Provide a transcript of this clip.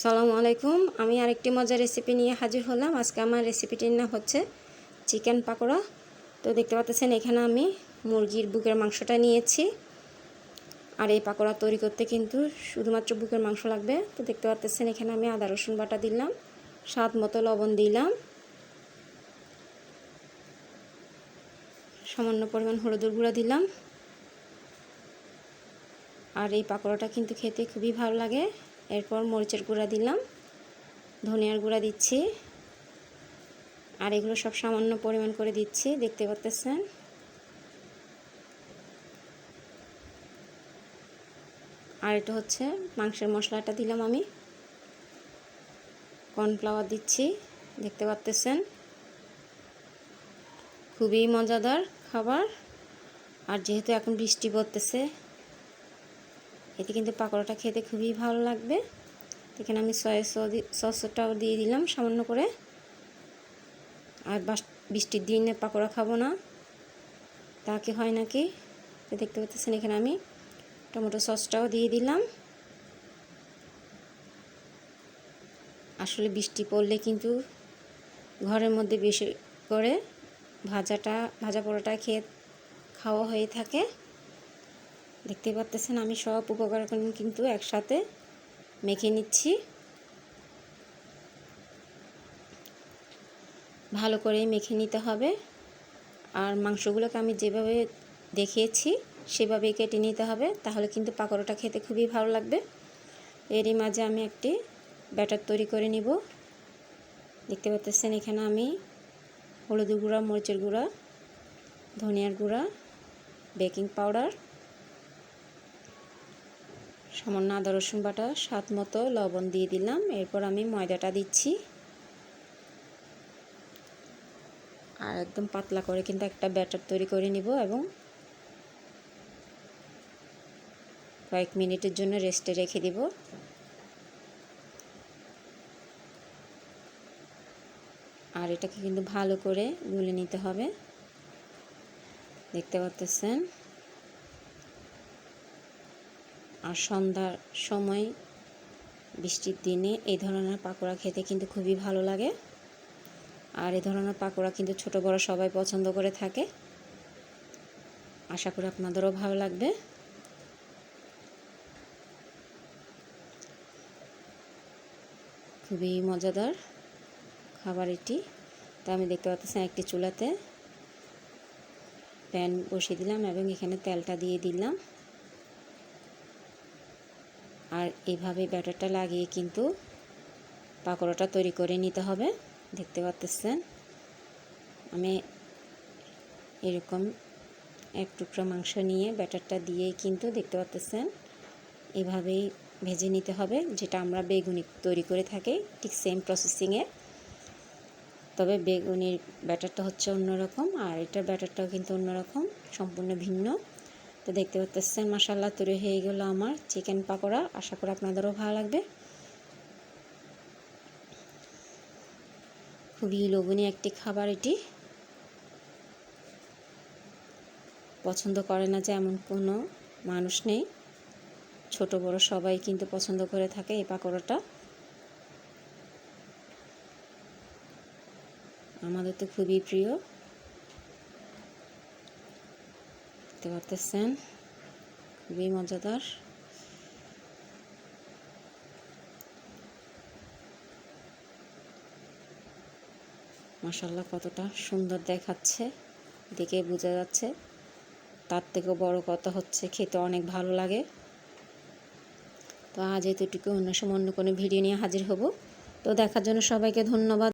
সালামু আলাইকুম। আমি আরেকটি মজার রেসিপি নিয়ে হাজির হলাম। আজকে আমার রেসিপিটির নাম হচ্ছে চিকেন পাকোড়া। তো দেখতে পাচ্ছেন, এখানে আমি মুরগির বুকের মাংসটা নিয়েছি। আর এই পাকোড়া তৈরি করতে কিন্তু শুধুমাত্র বুকের মাংস লাগবে। তো দেখতে পাচ্ছেন, এখানে আমি আদা, রসুন বাটা দিলাম। স্বাদ মতো লবণ দিলাম। সামান্য পরিমাণ হলুদের গুঁড়া দিলাম। আর এই পাকোড়াটা কিন্তু খেতে খুবই ভালো লাগে। এরপর মরিচের গুঁড়া দিলাম। ধনিয়ার গুঁড়া দিচ্ছি। আর এগুলো সব সামান্য পরিমাণ করে দিচ্ছি, দেখতে পাচ্তেছেন আর এটা হচ্ছে মাংসের মশলাটা দিলাম আমি। কর্নফ্লাওয়ার দিচ্ছি, দেখতে পাচ্তেছেন খুবই মজাদার খাবার। আর যেহেতু এখন বৃষ্টি পড়তেছে এতে কিন্তু পাকোড়াটা খেতে খুবই ভালো লাগবে। এখানে আমি সয়া সসটাও দিয়ে দিলাম সামান্য করে। আর বৃষ্টির দিনে পাকোড়া খাব না। তা কি হয় নাকি? দেখতে পাচ্ছেন এখানে আমি টমেটো সসটাও দিয়ে দিলাম। আসলে বৃষ্টি পড়লে কিন্তু ঘরের মধ্যে বেশি করে ভাজাটা, ভাজা পোড়াটা খেয়ে খাওয়া হয়ে থাকে। দেখতে পাচ্তেছেন, আমি সব উপকরণ কিন্তু একসাথে মেখে নিচ্ছি। ভালো করে মেখে নিতে হবে। আর মাংসগুলোকে আমি যেভাবে দেখিয়েছি সেভাবে কেটে নিতে হবে, তাহলে কিন্তু পাকোড়াটা খেতে খুবই ভালো লাগবে। এরই মাঝে আমি একটি ব্যাটার তৈরি করে নিব। দেখতে পাচ্ছেন এখানে আমি হলুদ গুঁড়া, মরিচের গুঁড়া, ধনিয়ার গুঁড়া, বেকিং পাউডার সামান্য আদা, রসুন বাটা, স্বাদ মতো লবণ দিয়ে দিলাম। এরপর আমি ময়দাটা দিচ্ছি। আর একদম পাতলা করে কিন্তু একটা ব্যাটার তৈরি করে নিব এবং কয়েক মিনিটের জন্য রেস্টে রেখে দিব। আর এটাকে কিন্তু ভালো করে গুলে নিতে হবে। দেখতে পাচ্ছেন? আর সন্ধ্যার সময় বৃষ্টির দিনে এই ধরনের পাকোড়া খেতে কিন্তু খুবই ভালো লাগে। আর এই ধরনের পাকোড়া কিন্তু ছোট বড় সবাই পছন্দ করে থাকে। আশা করি আপনাদেরও ভালো লাগবে। খুবই মজাদার খাবার এটি। তা আমি দেখতে পাচ্ছি একটি চুলাতে। প্যান বসিয়ে দিলাম এবং এখানে তেলটা দিয়ে দিলাম। আর এভাবে ব্যাটারটা লাগিয়ে কিন্তু পাকোড়াটা তৈরি করে নিতে হবে। দেখতে পাচ্ছেন? আমি এরকম এক টুকরো মাংস নিয়ে ব্যাটারটা দিয়ে কিন্তু দেখতে পাচ্ছেন, এভাবেই ভেজে নিতে হবে, যেটা আমরা বেগুনি তৈরি করে থাকি, ঠিক সেম প্রসেসিংয়ে তবে বেগুনির ব্যাটারটা হচ্ছে অন্যরকম, আর এটার ব্যাটারটাও কিন্তু অন্যরকম, সম্পূর্ণ ভিন্ন। তো দেখতে পাচ্ছেন মাসাল্লাহ তৈরি হয়ে গেল আমার চিকেন পাকোড়া। আশা করি আপনাদেরও ভালো লাগবে। খুবই লোভনীয় একটি খাবার এটি। পছন্দ করে না যে এমন কোনো মানুষ নেই। ছোট, বড় সবাই কিন্তু পছন্দ করে থাকে এই পাকোড়াটা। আমাদের তো খুবই প্রিয়। দেখতে পারতেছেন। খুবই মজাদার। মাসাল্লাহ কতটা সুন্দর দেখাচ্ছে। দেখে বোঝা যাচ্ছে তার থেকেও বড় কথা হচ্ছে খেতে অনেক ভালো লাগে। তো আজ এতটুকু অন্য সময় অন্য কোনো ভিডিও নিয়ে হাজির হব। তো দেখার জন্য সবাইকে ধন্যবাদ।